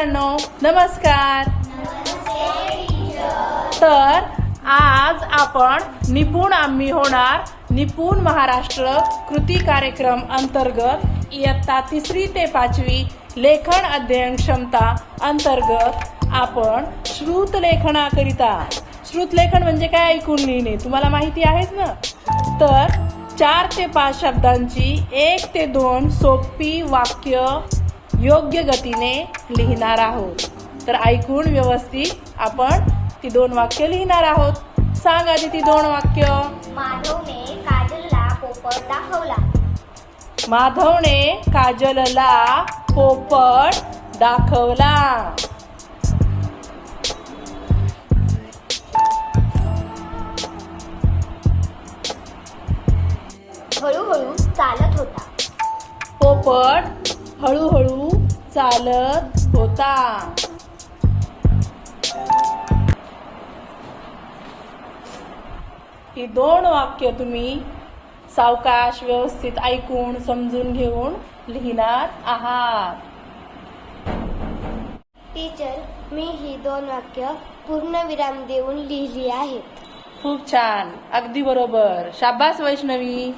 मित्रांनो नमस्कार. तर आज आपण निपुण आम्ही होणार निपुण महाराष्ट्र कृती कार्यक्रम अंतर्गत इयत्ता तिसरी ते पाचवी लेखन अध्ययन क्षमता अंतर्गत आपण श्रुत लेखनाकरिता. श्रुत लेखन म्हणजे काय ऐकून लिहिणे तुम्हाला माहिती आहेच ना? तर चार ते पाच शब्दांची एक ते दोन सोपी वाक्य योग्य गतीने लिहिणार आहोत. तर ऐकून व्यवस्थित आपण ती दोन वाक्य लिहिणार आहोत. सांग आधी ती दोन वाक्य. माधवने काजलला पोपट दाखवला. माधवने काजलला पोपट दाखवला. हळूहळू चालत होता. पोपट हळूहळू चालत होता. ही दोन वाक्य तुम्ही सावकाश व्यवस्थित ऐकून समजून घेऊन लिहिणार आहात. टीचर मी ही दोन वाक्य पूर्णविराम देऊन लिहिली आहेत. खूप छान. अगदी बरोबर. शाबास वैष्णवी.